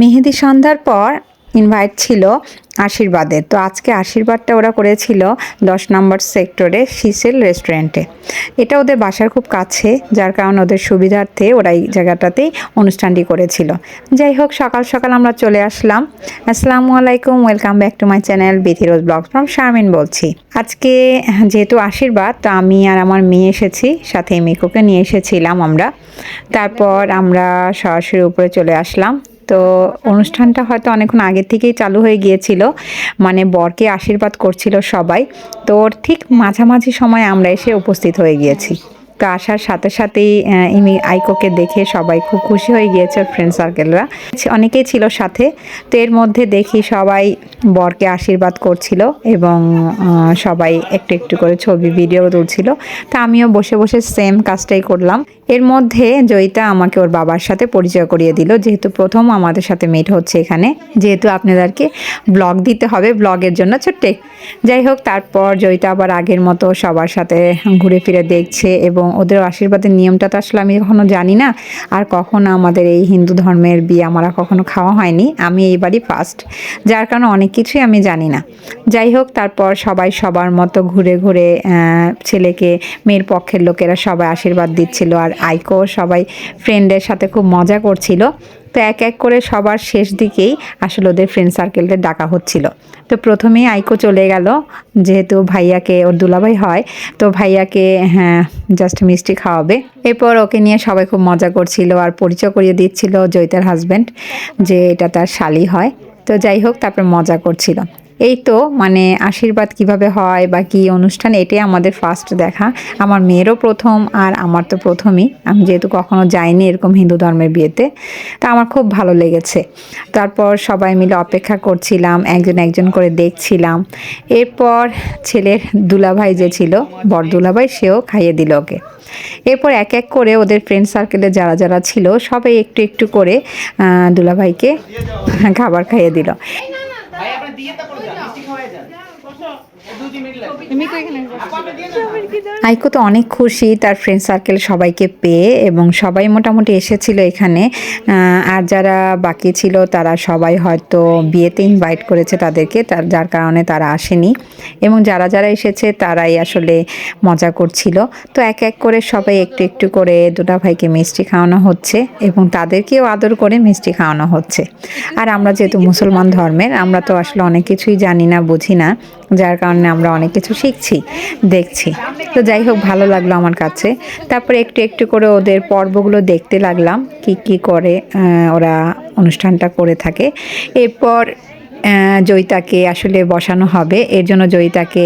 মেহেদি সন্ধ্যার পর ইনভাইট ছিল আশীর্বাদের তো আজকে আশীর্বাদটা ওরা করেছিল দশ নম্বর সেক্টরে শিসেল রেস্টুরেন্টে। এটা ওদের বাসার খুব কাছে, যার কারণে ওদের সুবিধার্থে ওরা এই জায়গাটাতেই অনুষ্ঠানটি করেছিল। যাই হোক, সকাল সকাল আমরা চলে আসলাম। আসসালামু আলাইকুম welcome back to my channel বিথিরোজ blog from Sharmin বলছি। আজকে যেহেতু আশীর্বাদ, তো আমি আর আমার মেয়ে এসেছি, সাথে মিকুকে নিয়ে এসেছিলাম আমরা। তারপর আমরা সরাসরি উপরে চলে আসলাম। তো অনুষ্ঠানটা হয়তো অনেকক্ষণ আগে থেকেই চালু হয়ে গিয়েছিল। মানে বরকে আশীর্বাদ করছিল সবাই। তো ঠিক মাঝামাঝি সময় আমরা এসে উপস্থিত হয়ে গিয়েছি। তো আসার সাথে সাথেই ইমি আইকোকে দেখে সবাই খুব খুশি হয়ে গিয়েছে ফ্রেন্ড সার্কেলরা অনেকেই ছিল সাথে। তো এর মধ্যে দেখি সবাই বরকে আশীর্বাদ করছিল এবং সবাই একটু একটু করে ছবি ভিডিও তুলছিল। তা আমিও বসে বসে সেম কাজটাই করলাম। এর মধ্যে জয়িতা আমাকে ওর বাবার সাথে পরিচয় করিয়ে দিল, যেহেতু প্রথম আমাদের সাথে মিট হচ্ছে এখানে। যেহেতু আপনাদেরকে ব্লগ দিতে হবে ব্লগের জন্য ছোট্ট। যাই হোক, তারপর জয়িতা আবার আগের মতো সবার সাথে ঘুরে ফিরে দেখছে এবং ওদের আশীর্বাদের নিয়মটা তো আসলে আমি কখনো জানি না। আর কখনো আমাদের এই হিন্দু ধর্মের বিয়ে আমরা কখনো খাওয়া হয়নি। আমি এইবারই ফার্স্ট যার কারণে অনেক কিছুই আমি জানি না। যাই হোক, তারপর সবাই সবার মতো ঘুরে ঘুরে ছেলেকে, মেয়ের পক্ষের লোকেরা সবাই আশীর্বাদ দিচ্ছিল। আর আইকো সবাই ফ্রেন্ডের সাথে খুব মজা করছিল। তো এক এক করে সবার শেষ দিকেই আসলে ওদের ফ্রেন্ড সার্কেলদের ডাকা হচ্ছিল। তো প্রথমেই আইকো চলে গেল, যেহেতু ভাইয়াকে ওর দুলাভাই হয়, তো ভাইয়াকে হ্যাঁ জাস্ট মিষ্টি খাওয়াবে। এরপর ওকে নিয়ে সবাই খুব মজা করছিল আর পরিচয় করিয়ে দিচ্ছিল জয়িতার হাজব্যান্ড যে এটা তার শালি হয়। তো যাই হোক, তারপর মজা করছিল। এই তো মানে আশীর্বাদ কীভাবে হয় বা কি অনুষ্ঠান, এটাই আমাদের ফার্স্ট দেখা। আমার মেয়েরও প্রথম আর আমার তো প্রথমই। আমি যেহেতু কখনো যাইনি এরকম হিন্দু ধর্মের বিয়েতে, তা আমার খুব ভালো লেগেছে। তারপর সবাই মিলে অপেক্ষা করছিলাম, একজন একজন করে দেখছিলাম। এরপর ছেলের দুলাভাই যে ছিল, বর দুলাভাই, সেও খাইয়ে দিল ওকে। এরপর এক এক করে ওদের ফ্রেন্ড সার্কেলে যারা যারা ছিল, সবাই একটু একটু করে দুলাভাইকে খাবার খাইয়ে দিল। ভাই আপনি দিয়ে তারপর আইকো তো অনেক খুশি, তার ফ্রেন্ড সার্কেল সবাইকে পেয়ে এবং সবাই মোটামুটি এসেছিল এখানে। আর যারা বাকি ছিল, তারা সবাই হয়তো বিয়েতে ইনভাইট করেছে তাদেরকে, তার, যার কারণে তারা আসেনি। এবং যারা যারা এসেছে, তারাই আসলে মজা করছিল। তো এক এক করে সবাই একটু একটু করে দুটা ভাইকে মিষ্টি খাওয়ানো হচ্ছে এবং তাদেরকেও আদর করে মিষ্টি খাওয়ানো হচ্ছে। আর আমরা যেহেতু মুসলমান ধর্মের, আমরা তো আসলে অনেক কিছুই জানি না, বুঝি না, যার কারণে আমরা অনেক কিছু শিখছি, দেখছি। তো যাই হোক, ভালো লাগল আমার কাছে। তারপরে একটু একটু করে ওদের পর্বগুলো দেখতে লাগলাম, কি কি করে ওরা অনুষ্ঠানটা করে থাকে। এরপর জয়িতাকে আসলে বসানো হবে। এর জন্য জয়িতাকে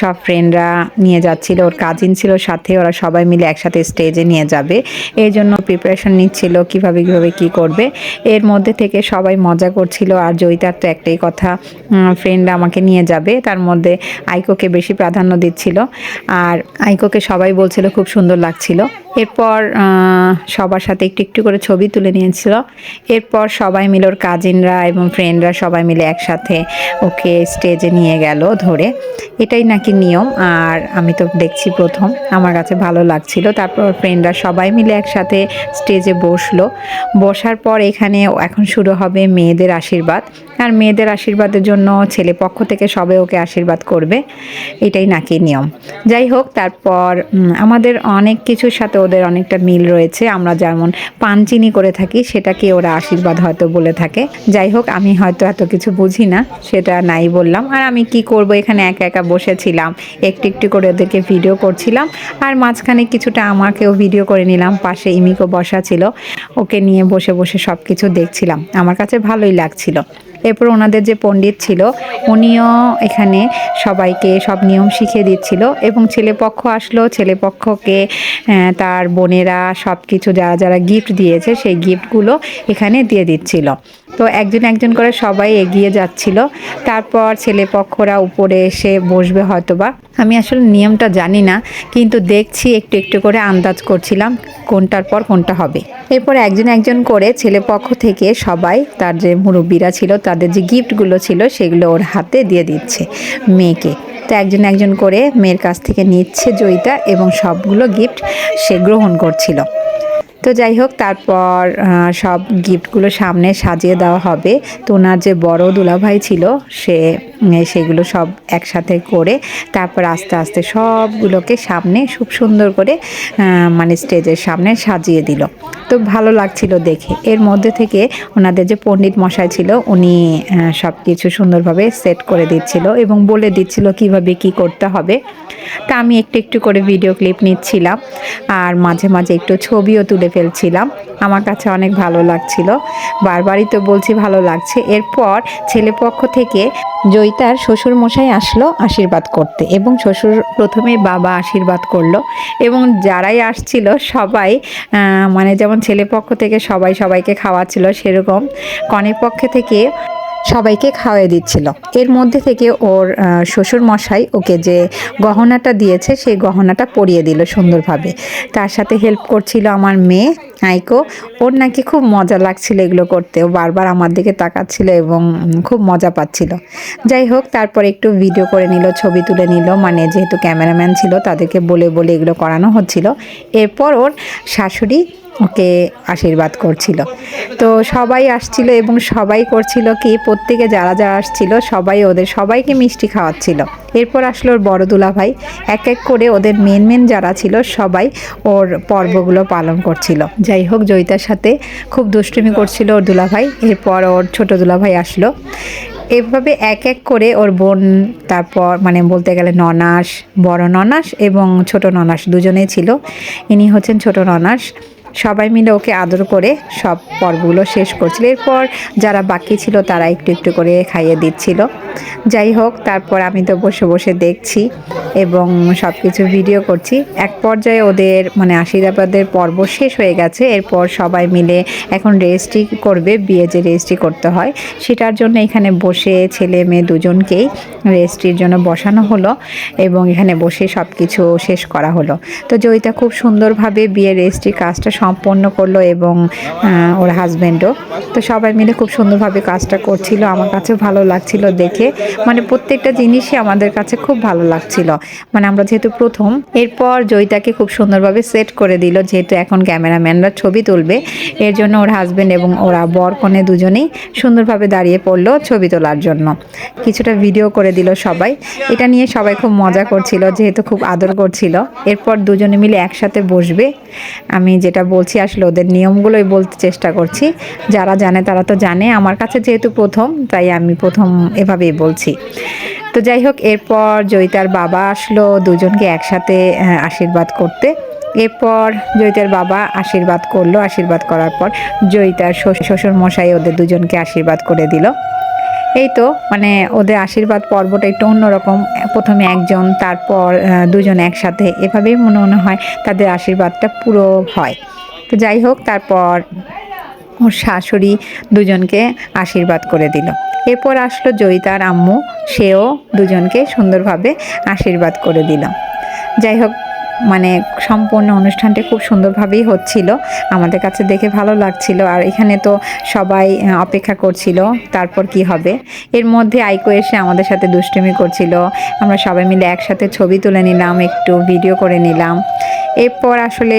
সব ফ্রেন্ডরা নিয়ে যাচ্ছিল। ওর কাজিন ছিল সাথে, ওরা সবাই মিলে একসাথে স্টেজে নিয়ে যাবে। এর জন্য প্রিপারেশন নিচ্ছিল কীভাবে কীভাবে, কি করবে। এর মধ্যে থেকে সবাই মজা করছিল। আর জয়িতার তো একটাই কথা ফ্রেন্ডরা আমাকে নিয়ে যাবে। তার মধ্যে আইকোকে বেশি প্রাধান্য দিচ্ছিল। আর আইকোকে সবাই বলছিল খুব সুন্দর লাগছিল। এরপর সবার সাথে একটু একটু করে ছবি তুলে নিয়েছিল। এরপর সবাই মিলে ওর কাজিনরা এবং ফ্রেন্ডরা সবাই মিলে একসাথে ওকে স্টেজে নিয়ে গেল ধরে। এটাই নাকি নিয়ম, আর আমি তো দেখছি প্রথম। আমার কাছে ভালো লাগছিল। তারপর ফ্রেন্ডরা সবাই মিলে একসাথে স্টেজে বসল। বসার পর এখানে এখন শুরু হবে মেয়েদের আশীর্বাদ। আর মেয়েদের আশীর্বাদের জন্য ছেলে পক্ষ থেকে সবাই ওকে আশীর্বাদ করবে। এটাই নাকি নিয়ম। যাই হোক, তারপর আমাদের অনেক কিছুর সাথে ওদের অনেকটা মিল রয়েছে। আমরা যেমন পানচিনি করে থাকি সেটাকে ওরা আশীর্বাদ হয়তো বলে থাকে। যাই হোক, আমি হয়তো এত কিছু বুঝি না, সেটা নাই বললাম। আর আমি কি করব, এখানে একা একা বসেছিলাম, একটু একটু করে ওদেরকে ভিডিও করছিলাম, আর মাঝখানে কিছুটা আমাকেও ভিডিও করে নিলাম, পাশে ইমিকো বসা ছিল, ওকে নিয়ে বসে বসে সব কিছু দেখছিলাম। আমার কাছে ভালোই লাগছিল। এরপর ওনাদের যে পণ্ডিত ছিল, উনিও এখানে সবাইকে সব নিয়ম শিখিয়ে দিচ্ছিল এবং ছেলেপক্ষ আসলো, ছেলেপক্ষকে তার বোনেরা সব কিছু যারা যারা গিফট দিয়েছে, সেই গিফটগুলো এখানে দিয়ে দিচ্ছিল। তো একজন একজন করে সবাই এগিয়ে যাচ্ছিল। তারপর ছেলেপক্ষরা উপরে এসে বসবে হয়তোবা। আমি আসলে নিয়মটা জানি না, কিন্তু দেখছি একটু একটু করে আন্দাজ করছিলাম কোনটার পর কোনটা হবে। এরপর একজন একজন করে ছেলেপক্ষ থেকে সবাই, তার যে মুরব্বীরা ছিল, তাদের যে গিফটগুলো ছিল, সেগুলো ওর হাতে দিয়ে দিচ্ছে মেয়েকে। তো একজন একজন করে মেয়ের কাছ থেকে নিচ্ছে জয়িতা এবং সবগুলো গিফট সে গ্রহণ করছিল। তো যাই হোক, তারপর সব গিফটগুলো সামনে সাজিয়ে দেওয়া হবে। তো ওনার যে বড় দুলাভাই ছিল, সে সেগুলো সব একসাথে করে তারপর আস্তে আস্তে সবগুলোকে সামনে খুব সুন্দর করে মানে স্টেজের সামনে সাজিয়ে দিল। তো ভালো লাগছিল দেখে। এর মধ্যে থেকে ওনাদের যে পণ্ডিত মশাই ছিল, উনি সব কিছু সুন্দরভাবে সেট করে দিচ্ছিল এবং বলে দিচ্ছিল কীভাবে কি করতে হবে। তা আমি একটু একটু করে ভিডিও ক্লিপ নিচ্ছিলাম। আর মাঝে মাঝে একটু ছবিও তুলে ফেলছিলাম। আমার কাছে অনেক ভালো লাগছিল। বারবারই তো বলছি ভালো লাগছে। এরপর ছেলেপক্ষ থেকে জয়িতার শ্বশুর মশাই আসলো আশীর্বাদ করতে এবং শ্বশুর প্রথমে বাবা আশীর্বাদ করল এবং যারাই আসছিল সবাই মানে যেমন ছেলেপক্ষ থেকে সবাই সবাইকে খাওয়াচ্ছিল সেরকম। কনের পক্ষে থেকে সবাইকে খাওয়াই দিচ্ছিল। এর মধ্যে থেকে ওর শ্বশুর মশাই ওকে যে গহনাটা দিয়েছে, সেই গহনাটা পরিয়ে দিল সুন্দরভাবে। তার সাথে হেল্প করছিল আমার মেয়ে, আইকো। ওর নাকি খুব মজা লাগছিল এগুলো করতে। ও বারবার আমার দিকে তাকাচ্ছিল এবং খুব মজা পাচ্ছিল। যাই হোক, তারপর একটু ভিডিও করে নিল, ছবি তুলে নিল। মানে যেহেতু ক্যামেরাম্যান ছিল, তাদেরকে বলে বলে এগুলো করানো হচ্ছিল। এরপর ওর শাশুড়ি ওকে আশীর্বাদ করছিল। তো সবাই আসছিল এবং সবাই করছিল কি, প্রত্যেকে যারা যারা আসছিল, সবাই ওদের, সবাইকে মিষ্টি খাওয়াচ্ছিল। এরপর আসলো ওর বড় দুলাভাই। এক এক করে ওদের মেন মেন যারা ছিল, সবাই ওর পর্বগুলো পালন করছিল। যাই হোক, জয়িতার সাথে খুব দুষ্টুমি করছিল ওর দুলাভাই। এরপর ওর ছোট দুলাভাই আসলো। এভাবে এক এক করে ওর বোন, তারপর মানে বলতে গেলে ননাস, বড় ননাস এবং ছোট ননাস দুজনেই ছিল। ইনি হচ্ছেন ছোট ননাস। সবাই মিলে ওকে আদর করে সব পর্বগুলো শেষ করছিল। এরপর যারা বাকি ছিল তারা একটু একটু করে খাইয়ে দিচ্ছিল। যাই হোক, তারপর আমি তো বসে বসে দেখছি এবং সব কিছু ভিডিও করছি। এক পর্যায়ে ওদের মানে আশীর্বাদের পর্ব শেষ হয়ে গেছে। এরপর সবাই মিলে এখন রেজিস্ট্রি করবে, বিয়ে যে রেজিস্ট্রি করতে হয়, সেটার জন্য এখানে বসে ছেলে মেয়ে দুজনকেই রেজিস্ট্রির জন্য বসানো হলো এবং এখানে বসে সব কিছু শেষ করা হলো। তো জয়িতা খুব সুন্দরভাবে বিয়ের রেজিস্ট্রি কাজটা সম্পন্ন করল এবং ওর হাজব্যান্ডও তো সবাই মিলে খুব সুন্দরভাবে কাজটা করছিল। আমার কাছেও ভালো লাগছিল দেখে। মানে প্রত্যেকটা জিনিসই আমাদের কাছে খুব ভালো লাগছিল। মানে আমরা যেহেতু প্রথম, এরপর জয়িতাকে খুব সুন্দরভাবে সেট করে দিল, যেহেতু এখন ক্যামেরাম্যানরা ছবি তুলবে। এর জন্য ওর হাজব্যান্ড এবং ওরা বর কনে দুজনেই সুন্দরভাবে দাঁড়িয়ে পড়ল ছবি তোলার জন্য। কিছুটা ভিডিও করে দিল সবাই। এটা নিয়ে সবাই খুব মজা করছিল, যেহেতু খুব আদর করছিল। এরপর দুজনে মিলে একসাথে বসবে। আমি যেটা বলছি, আসলে ওদের নিয়মগুলোই বলতে চেষ্টা করছি। যারা জানে তারা তো জানে, আমার কাছে যেহেতু প্রথম, তাই আমি প্রথম এভাবেই বলছি। তো যাই হোক, এরপর জয়িতার বাবা আসলো দুজনকে একসাথে আশীর্বাদ করতে। এরপর জয়িতার বাবা আশীর্বাদ করল, আশীর্বাদ করার পর জয়িতার শ্বশ- শ্বশুর মশাই ওদের দুজনকে আশীর্বাদ করে দিল। এই তো মানে ওদের আশীর্বাদ পর্বটা একটু অন্যরকম। প্রথমে একজন, তারপর দুজন একসাথে। এভাবেই মনে মনে হয় তাদের আশীর্বাদটা পুরো হয়। তো যাই হোক, তারপর ওর শাশুড়ি দুজনকে আশীর্বাদ করে দিল। এরপর আসলো জয়িতার আম্মু, সেও দুজনকে সুন্দরভাবে আশীর্বাদ করে দিল। যাই হোক মানে সম্পূর্ণ অনুষ্ঠানটি খুব সুন্দরভাবেই হচ্ছিল। আমাদের কাছে দেখে ভালো লাগছিল। আর এখানে তো সবাই অপেক্ষা করছিল, তারপর কি হবে? এর মধ্যে আইকো এসে আমাদের সাথে দুষ্টুমি করছিল। আমরা সবাই মিলে একসাথে ছবি তুলে নিলাম, একটু ভিডিও করে নিলাম। এরপর আসলে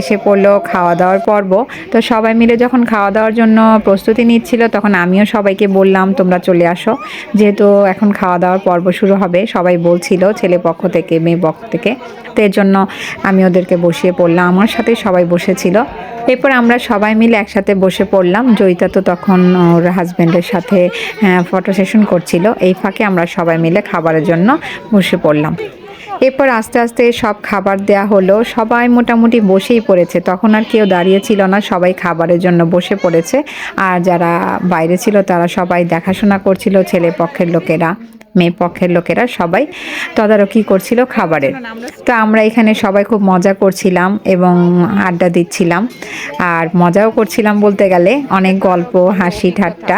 এসে পড়ল খাওয়া দাওয়ার পর্ব। তো সবাই মিলে যখন খাওয়া দাওয়ার জন্য প্রস্তুতি নিচ্ছিল, তখন আমিও সবাইকে বললাম, তোমরা চলে আসো। যেহেতু এখন খাওয়া দাওয়ার পর্ব শুরু হবে, সবাই বলছিল, ছেলে পক্ষ থেকে, মেয়ে পক্ষ থেকে। তো এর জন্য আমি ওদেরকে বসিয়ে পড়লাম, আমার সাথে সবাই বসেছিল। এরপর আমরা সবাই মিলে একসাথে বসে পড়লাম। জয়িতা তো তখন ওর হাজব্যান্ডের সাথে ফটো সেশন করছিল। এই ফাঁকে আমরা সবাই মিলে খাবারের জন্য বসে পড়লাম। এরপর আস্তে আস্তে সব খাবার দেয়া হলো। সবাই মোটামুটি বসেই পড়েছে। তখন আর কেউ দাঁড়িয়ে ছিল না। সবাই খাবারের জন্য বসে পড়েছে। আর যারা বাইরে ছিল, তারা সবাই দেখাশোনা করছিল ছেলে পক্ষের লোকেরা। মেয়ে পক্ষের লোকেরা সবাই তদারকি করছিল খাবারের তো আমরা এখানে সবাই খুব মজা করছিলাম এবং আড্ডা দিচ্ছিলাম। আর মজাও করছিলাম বলতে গেলে, অনেক গল্প, হাসি, ঠাট্টা।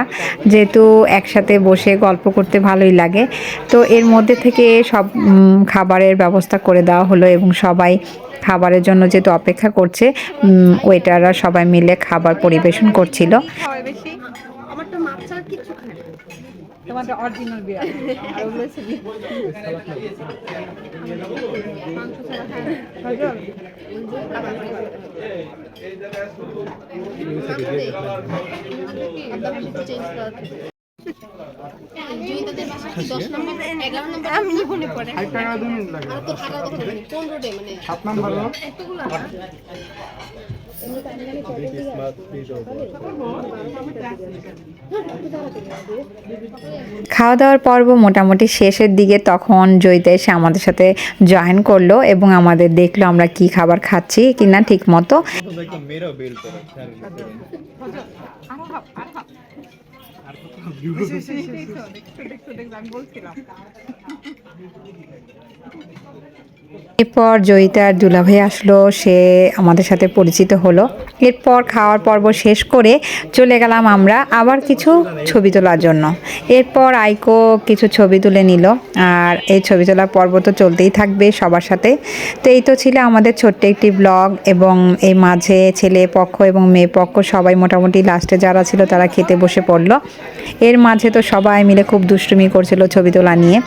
যেহেতু একসাথে বসে গল্প করতে ভালোই লাগে। তো এর মধ্যে থেকে সব খাবারের ব্যবস্থা করে দেওয়া হলো এবং সবাই খাবারের জন্য যেহেতু অপেক্ষা করছে ওয়েটাররা সবাই মিলে খাবার পরিবেশন করছিল। বাসা কি দশ নম্বর এগারো নম্বর আমি মনে পড়ে। আর তো থাকার কথা কোন রোডে মানে। সাত নম্বর খাওয়া দাওয়ার পর্ব মোটামুটি শেষের দিকে তখন জয়িতা এসে আমাদের সাথে জয়েন করল এবং আমাদের দেখল আমরা কি খাবার খাচ্ছি কিনা ঠিক মতো। এরপর জয়িতার দুলাভাই আসলো সে আমাদের সাথে পরিচিত হলো। এরপর খাওয়ার পর্ব শেষ করে চলে গেলাম আমরা আবার কিছু ছবি তোলার জন্য। এরপর আইকো কিছু ছবি তুলে নিল আর এই ছবি তোলার পর্ব তো চলতেই থাকবে সবার সাথে। তো এই তো ছিল আমাদের ছোট্ট একটি ব্লগ এবং এই মাঝে ছেলে পক্ষ এবং মেয়ে পক্ষ সবাই মোটামুটি লাস্টে যারা ছিল তারা খেতে বসে পড়ল। এর মাঝে তো সবাই মিলে খুব দুষ্টুমি করছিল ছবি তোলা নিয়ে।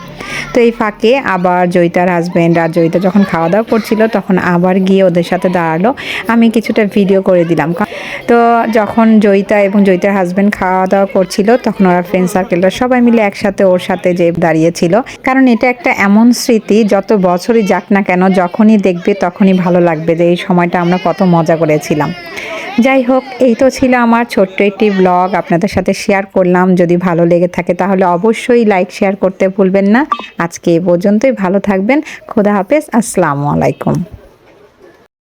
তো এই ফাঁকে আবার জয়িতার হাজব্যান্ড আর জয়িতা যখন খাওয়া দাওয়া করছিল, তখন আবার গিয়ে ওদের সাথে দাঁড়াল। আমি কিছুটা ভিডিও করে দিলাম। তো যখন জয়িতা এবং জয়িতার হাজব্যান্ড খাওয়া দাওয়া করছিল, তখন ওরা ফ্রেন্ড সার্কেলরা সবাই মিলে একসাথে ওর সাথে যে দাঁড়িয়েছিল। কারণ এটা একটা এমন স্মৃতি, যত বছরই যাক না কেন, যখনই দেখবে তখনই ভালো লাগবে যে এই সময়টা আমরা কত মজা করেছিলাম। যাই হোক, এই তো ছিল আমার ছোট্ট একটি ব্লগ আপনাদের সাথে শেয়ার করলাম। যদি ভালো লেগে থাকে তাহলে অবশ্যই লাইক শেয়ার করতে ভুলবেন না। আজকে এ পর্যন্তই। ভালো থাকবেন। খোদা হাফেজ। আসসালামু আলাইকুম।